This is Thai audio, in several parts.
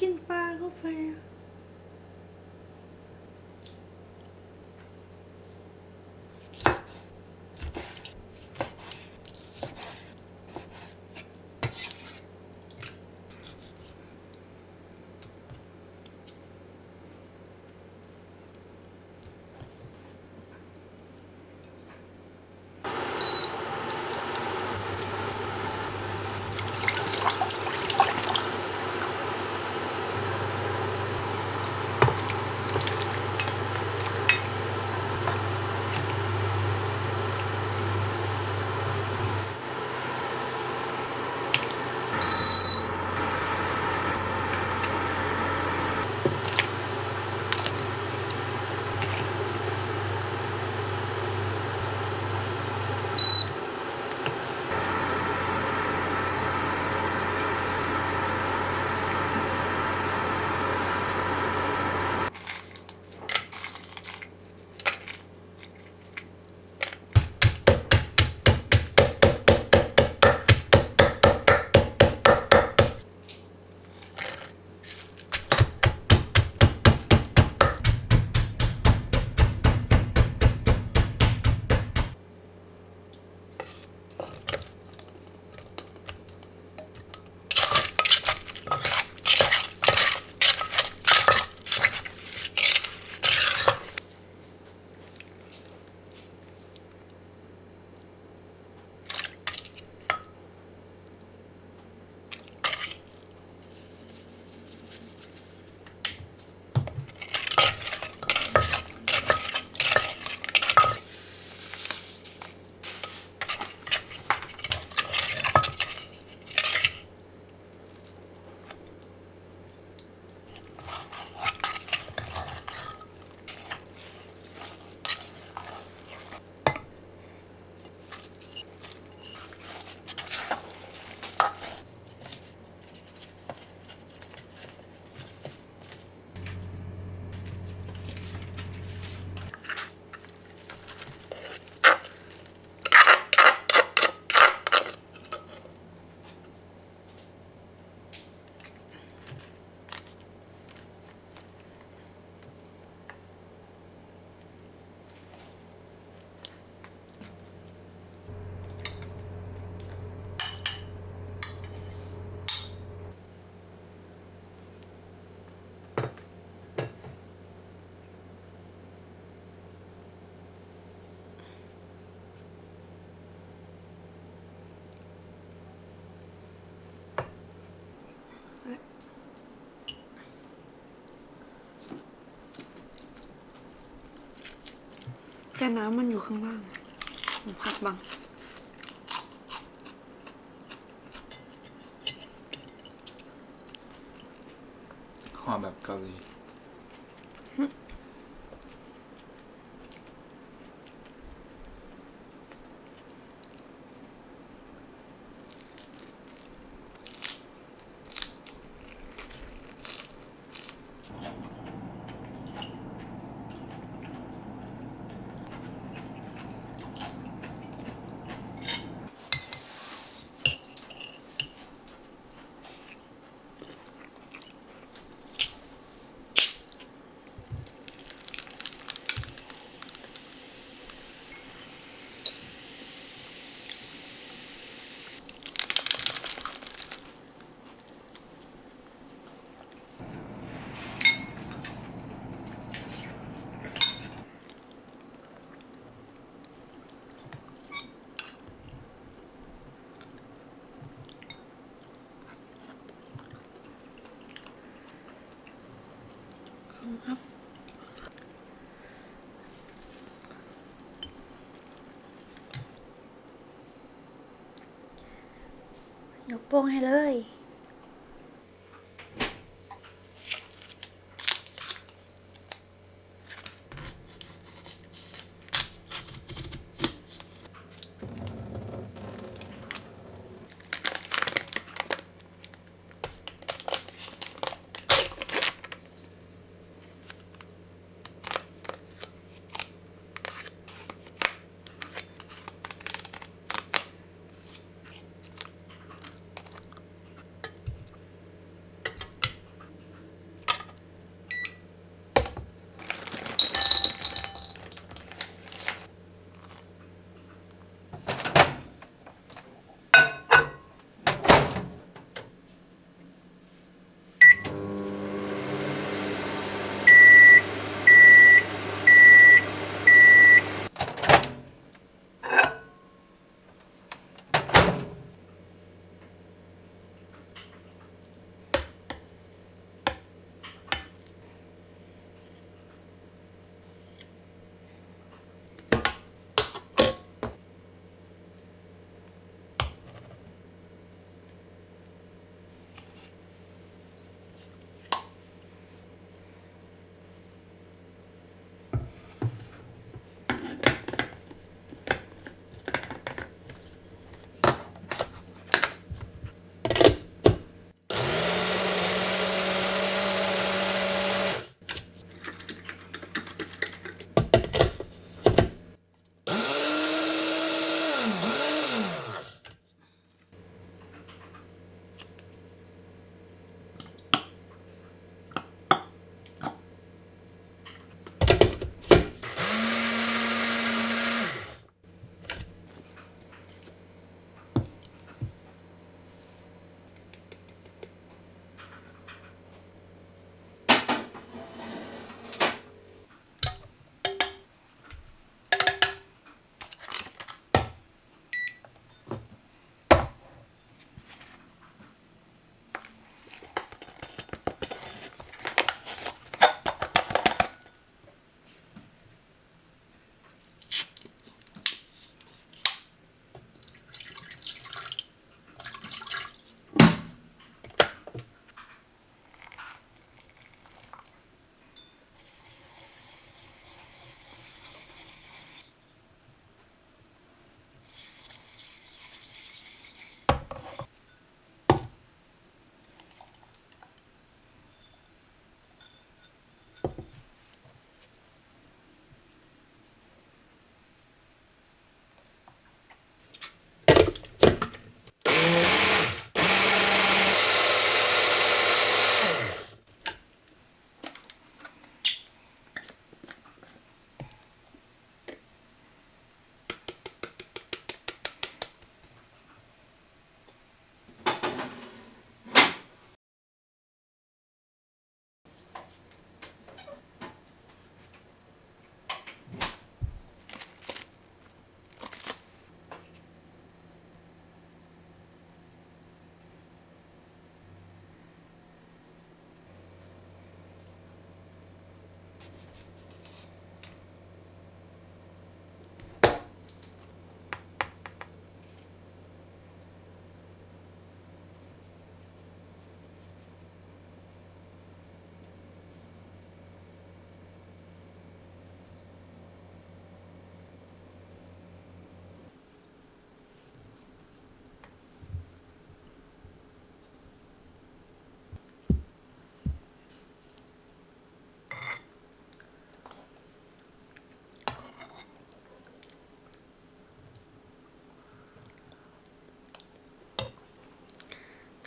กินป แต่น้ำมันอยู่ข้างล่างผมพักบังหอมแบบเกาหลี ยกโป้งให้เลย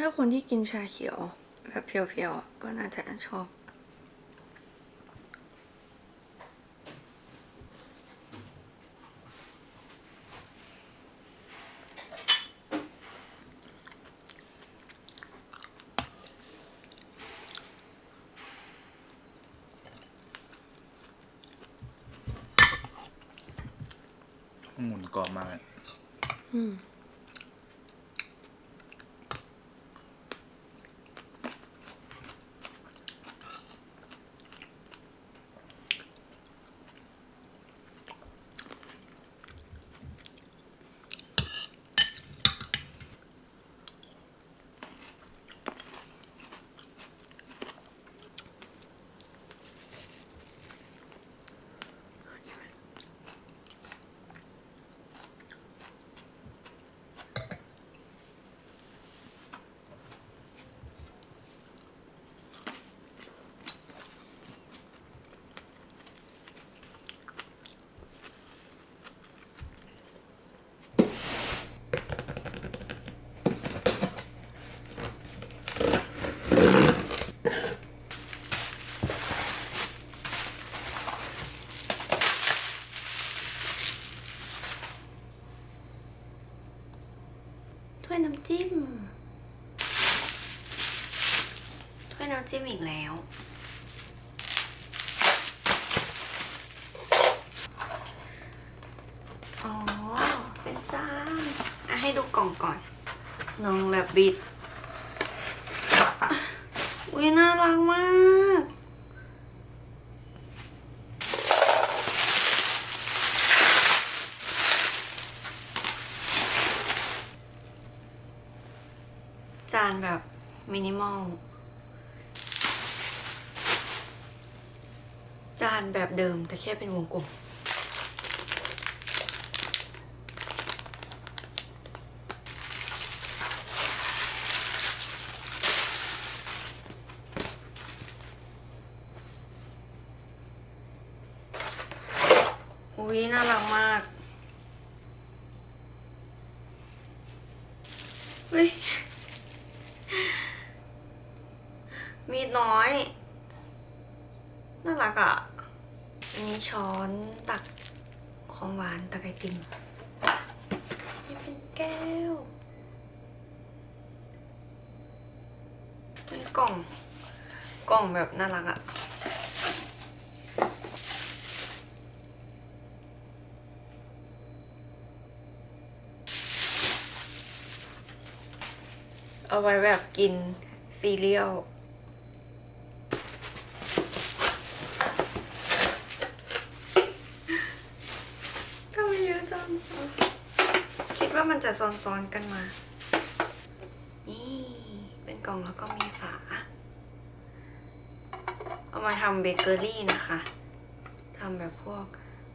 ถ้าคนที่กินชาเขียวแบบเพียวๆอะก็น่าจะชอบ หมุนกรอบมากเลยอืมำจิ้มอีกแล้ว อ๋อ เป็นจานอะให้ดูกล่องก่อน น้องแลบบิด อุ้ยน่ารักมาก จานแบบมินิมอล จานแบบ เดิมแต่แค่เป็นวงกลมอุ้ยน่ารักมากเฮ้ยมีดน้อย น่ารักอะอั นี้ช้อนตักของหวานตักไอติมนี่เป็นแก้วเฮ้ยกล่อง กล่องแบบน่ารักอะเอาไว้แบบกินซีเรียล ทำไมเยอะจัง คิดว่ามันจะซ้อนๆกันมา นี่เป็นกล่องแล้วก็มีฝา เอามาทำเบเกอรี่นะคะทำแบบพวก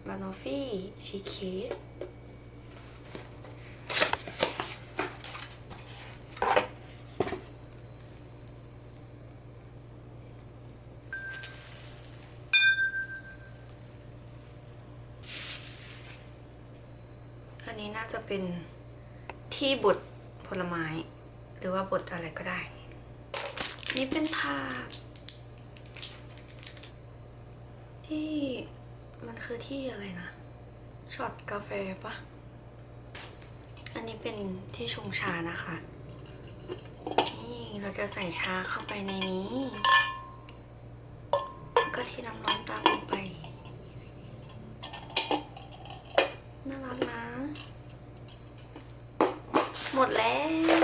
บานอฟฟี่ชีสเค้ก อั้น่าจะเป็นที่บดผลไม้ หรือว่าบดอะไรก็ได้ นี่เป็นถาดที่มันคือที่อะไรนะช็อตกาแฟปะอันนี้เป็นที่ชงชานะคะ นี่เราจะใส่ชาเข้าไปในนี้ ก็เที่น้ำร้อนตามลงไป น่ารักนะ ห มดแล้ว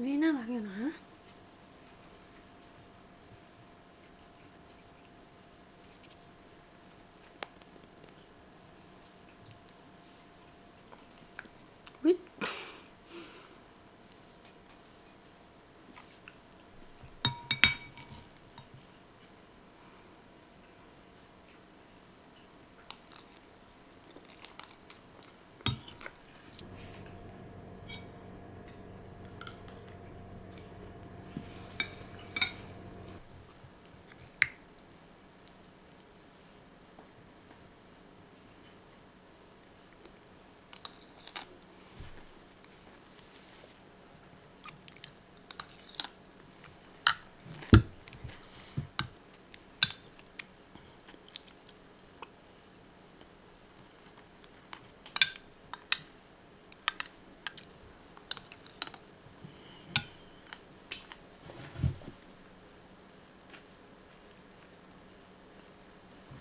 ไม่น่ารักอยู่นะ